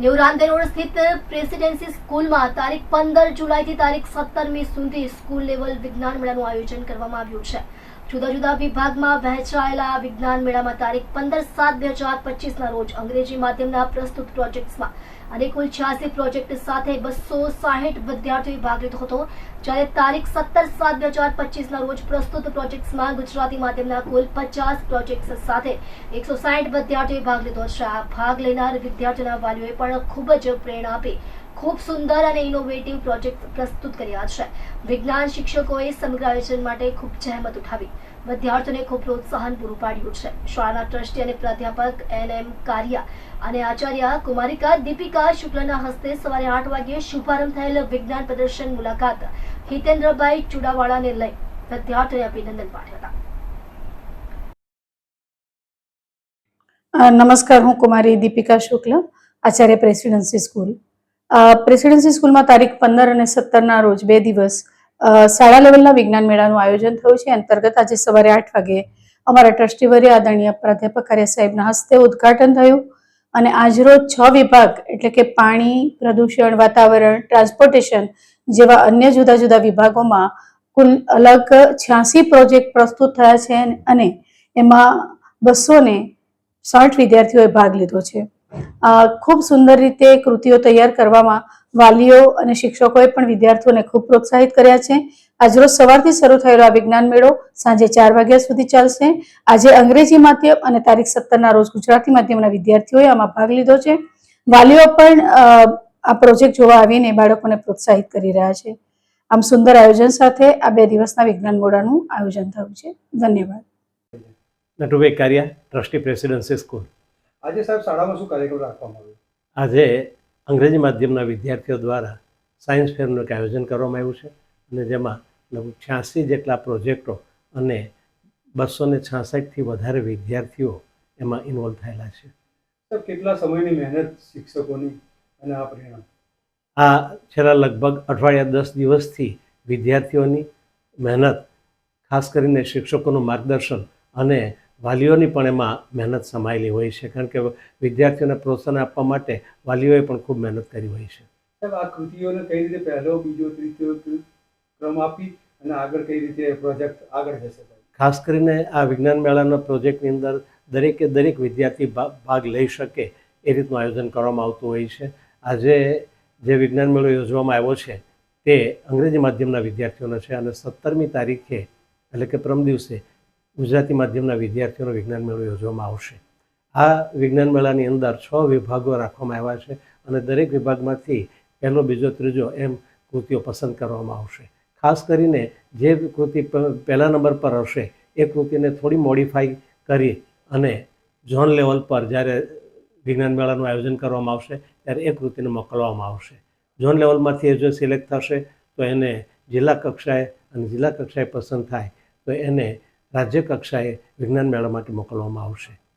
New સ્થિત presidency સ્કૂલમાં તારીખ પંદર જુલાઈથી તારીખ સત્તરમી સુધી સ્કૂલ લેવલ વિજ્ઞાન મેળાનું આયોજન કરવામાં આવ્યું છે. જુદા જુદા વિભાગમાં વહેંચાયેલા વિજ્ઞાન મેળામાં તારીખ પંદર સાત બે હજાર પચીસના રોજ અંગ્રેજી માધ્યમના પ્રસ્તુત પ્રોજેક્ટ્સમાં અને કુલ છ્યાસી પ્રોજેક્ટ સાથે બસો સાહીઠ વિદ્યાર્થીઓએ ભાગ લીધો હતો. જ્યારે તારીખ સત્તર સાત બે હજાર પચીસના રોજ પ્રસ્તુત પ્રોજેક્ટ્સમાં ગુજરાતી માધ્યમના કુલ પચાસ પ્રોજેક્ટ્સ સાથે એકસો સાઠ વિદ્યાર્થીઓએ ભાગ લીધો. છે આ ભાગ લેનાર વિદ્યાર્થીઓના વાલીઓએ પણ ખૂબ જ પ્રેરણા આપી. ખૂબ સુંદર અને ઇનોવેટિવ પ્રોજેક્ટ પ્રસ્તુત કર્યા છે. વિજ્ઞાન શિક્ષકોએ સમગ્ર આયોજન માટે ખૂબ જહેમત ઉઠાવી. વિદ્યાર્થીઓને ખૂબ પ્રોત્સાહન પૂરું પાડ્યું છે. શાળાના ટ્રસ્ટી અને પ્રાધ્યાપક એન એમ કારિયા અને આચાર્ય કુમારિકા દીપિકા શુક્લના હસ્તે સવારે આઠ વાગ્યે શુભારંભ થયેલ વિજ્ઞાન પ્રદર્શન મુલાકાત હિતેન્દ્રભાઈ ચુડાવાળાને લઈ વિદ્યાર્થીઓને અભિનંદન પાઠવ્યા હતા. નમસ્કાર, હું કુમારી દીપિકા શુક્લ, આચાર્ય પ્રેસિડેન્સી સ્કૂલ. પ્રેસિડેન્સી સ્કૂલમાં તારીખ પંદર અને સત્તરના રોજ બે દિવસ શાળા લેવલના વિજ્ઞાન મેળાનું આયોજન થયું છે. અંતર્ગત આજે સવારે આઠ વાગે અમારા ટ્રસ્ટીવર્ય આદરણીય પ્રાધ્યાપક કાર્ય સાહેબના હસ્તે ઉદ્ઘાટન થયું અને આજરોજ છ વિભાગ એટલે કે પાણી, પ્રદૂષણ, વાતાવરણ, ટ્રાન્સપોર્ટેશન જેવા અન્ય જુદા જુદા વિભાગોમાં કુલ અલગ છ્યાસી પ્રોજેક્ટ પ્રસ્તુત થયા છે અને એમાં બસો ને સાઠ વિદ્યાર્થીઓએ ભાગ લીધો છે. ખૂબ સુંદર રીતે કૃતિઓ તૈયાર કરવામાં વાલીઓ અને શિક્ષકોએ પણ વિદ્યાર્થીઓને ખૂબ પ્રોત્સાહિત કર્યા છે. આજરોજ સવારથી શરૂ થયેલો આ વિજ્ઞાન મેળો સાંજે ચાર વાગ્યા સુધી ચાલશે. આજે અંગ્રેજી માધ્યમ અને તારીખ સત્તરના રોજ ગુજરાતી માધ્યમના વિદ્યાર્થીઓએ આમાં ભાગ લીધો છે. વાલીઓ પણ આ પ્રોજેક્ટ જોવા આવીને બાળકોને પ્રોત્સાહિત કરી રહ્યા છે. આમ સુંદર આયોજન સાથે આ બે દિવસના વિજ્ઞાન મોડાનું આયોજન થયું છે. ધન્યવાદ. Natubhai Kariya, trustee presidency school. આજે સાહેબ શાળામાં શું કાર્યક્રમ રાખવામાં આવ્યો? આજે અંગ્રેજી માધ્યમના વિદ્યાર્થીઓ દ્વારા સાયન્સ ફેરનું એક આયોજન કરવામાં આવ્યું છે અને જેમાં લગભગ છ્યાસી જેટલા પ્રોજેક્ટો અને બસો ને છાસઠથી વધારે વિદ્યાર્થીઓ એમાં ઇન્વોલ્વ થયેલા છે. સાહેબ કેટલા સમયની મહેનત શિક્ષકોની અને આ પરિણામ? આ છેલ્લા લગભગ અઠવાડિયા દસ દિવસથી વિદ્યાર્થીઓની મહેનત ખાસ કરીને શિક્ષકોનું માર્ગદર્શન અને વાલીઓની પણ એમાં મહેનત સમાયેલી હોય છે. કારણ કે વિદ્યાર્થીઓને પ્રોત્સાહન આપવા માટે વાલીઓએ પણ ખૂબ મહેનત કરી હોય છે. સાહેબ આ કૃતિઓને કઈ રીતે પહેલો બીજો ત્રીજો ક્રમ આપી અને આગળ કઈ રીતે પ્રોજેક્ટ આગળ જશે ખાસ કરીને આ વિજ્ઞાન મેળાના પ્રોજેક્ટની અંદર દરેકે દરેક વિદ્યાર્થી ભાગ લઈ શકે એ રીતનું આયોજન કરવામાં આવતું હોય છે. આજે જે વિજ્ઞાન મેળો યોજવામાં આવ્યો છે તે અંગ્રેજી માધ્યમના વિદ્યાર્થીઓનો છે અને સત્તરમી તારીખે એટલે કે પરમ દિવસે ગુજરાતી માધ્યમના વિદ્યાર્થીઓનો વિજ્ઞાન મેળો યોજવામાં આવશે. આ વિજ્ઞાન મેળાની અંદર છ વિભાગો રાખવામાં આવ્યા છે અને દરેક વિભાગમાંથી પહેલો, બીજો, ત્રીજો એમ કૃતિઓ પસંદ કરવામાં આવશે. ખાસ કરીને જે કૃતિ પહેલા નંબર પર હશે, એ કૃતિને થોડી મોડિફાઈ કરી અને ઝોન લેવલ પર જ્યારે વિજ્ઞાન મેળાનું આયોજન કરવામાં આવશે, ત્યારે એ કૃતિને મોકલવામાં આવશે. ઝોન લેવલમાંથી એ જો સિલેક્ટ થશે, તો એને જિલ્લા કક્ષાએ અને જિલ્લા કક્ષાએ પસંદ થાય, તો એને રાજ્ય કક્ષાએ વિજ્ઞાન મેળા માટે મોકલવામાં આવશે.